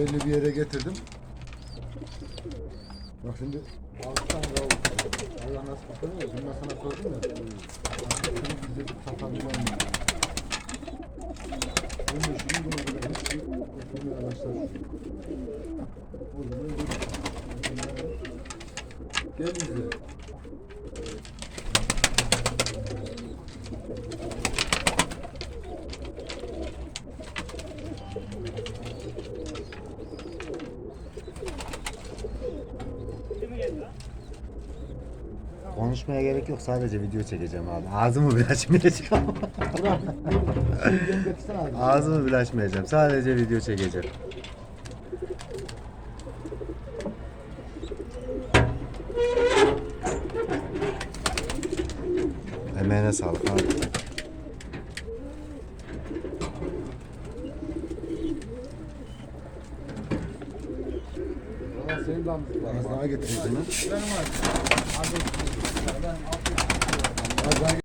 belli bir yere getirdim. Bak şimdi alttan yavrum. Allah nasıl kurtarıyor? Dün ben sana sordum ya. Artık şunu bize bir tapanacağım. Bunu da şunu bunu bunu araçlar. Bunu bunu bunu. Gel bize. Konuşmaya gerek yok sadece video çekeceğim abi. Ağzımı bile açmayacağım. Burak. Ağzımı bile açmayacağım. Sadece video çekeceğim. Emeğine sağlık abi. Az daha getireyim sana. Az daha